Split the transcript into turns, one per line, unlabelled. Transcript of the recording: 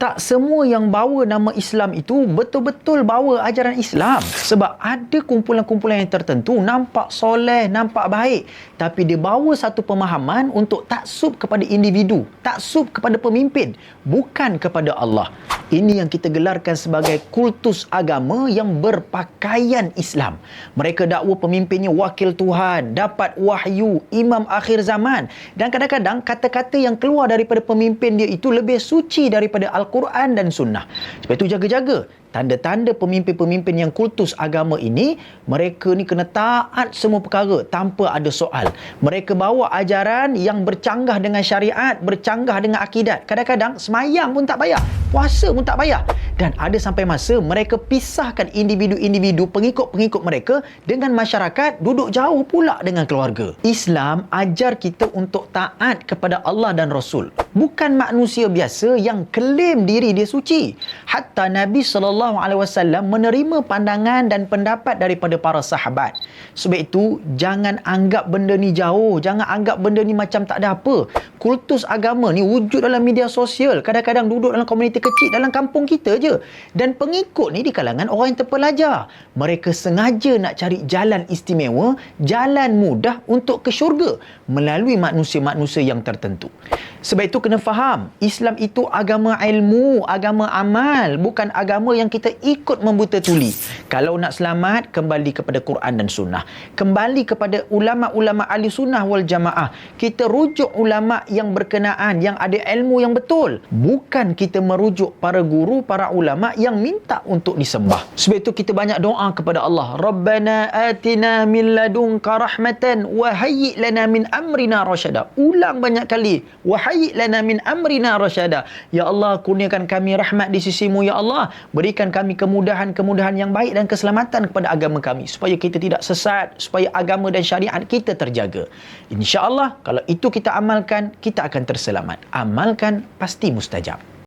tak semua yang bawa nama Islam itu betul-betul bawa ajaran Islam. Sebab ada kumpulan-kumpulan yang tertentu nampak soleh, nampak baik. Tapi dia bawa satu pemahaman untuk taksub kepada individu, taksub kepada pemimpin, bukan kepada Allah. Ini yang kita gelarkan sebagai kultus agama yang berpakaian Islam. Mereka dakwa pemimpinnya wakil Tuhan, dapat wahyu, imam akhir zaman. Dan kadang-kadang kata-kata yang keluar daripada pemimpin dia itu lebih suci daripada Al-Quran dan Sunnah. Sebab itu jaga-jaga tanda-tanda pemimpin-pemimpin yang kultus agama ini mereka ni kena taat semua perkara tanpa ada soal. Mereka bawa ajaran yang bercanggah dengan syariat bercanggah dengan akidat. Kadang-kadang semayang pun tak payah puasa pun tak payah dan ada sampai masa mereka pisahkan individu-individu pengikut-pengikut mereka dengan masyarakat duduk jauh pula dengan keluarga Islam ajar kita untuk taat kepada Allah dan Rasul bukan manusia biasa yang klaim diri dia suci hatta Nabi sallallahu alaihi wasallam menerima pandangan dan pendapat daripada para sahabat. Sebab itu jangan anggap benda ni jauh, jangan anggap benda ni macam tak ada apa. Kultus agama ni wujud dalam media sosial, kadang-kadang duduk dalam komuniti kecil dalam kampung kita je. Dan pengikut ni di kalangan orang yang terpelajar. Mereka sengaja nak cari jalan istimewa, jalan mudah untuk ke syurga melalui manusia-manusia yang tertentu. Sebab itu kena faham, Islam itu agama ilmu, agama amal, bukan agama yang kita ikut membuta tuli. Kalau nak selamat, kembali kepada Quran dan Sunnah. Kembali kepada ulama-ulama ahli sunnah wal jamaah. Kita rujuk ulama yang berkenaan, yang ada ilmu yang betul. Bukan kita merujuk para guru, para ulama yang minta untuk disembah. Sebab itu kita banyak doa kepada Allah. Rabbana atina min ladunka rahmatan wa hayyi lana min amrina rasyada. Ulang banyak kali. Wa hayyi lana min amrina rasyada. Ya Allah, kurniakan kami rahmat di sisimu ya Allah. Berikan kami kemudahan-kemudahan yang baik dan keselamatan kepada agama kami supaya kita tidak sesat, supaya agama dan syariat kita terjaga. Insya-Allah kalau itu kita amalkan, kita akan terselamat. Amalkan pasti mustajab.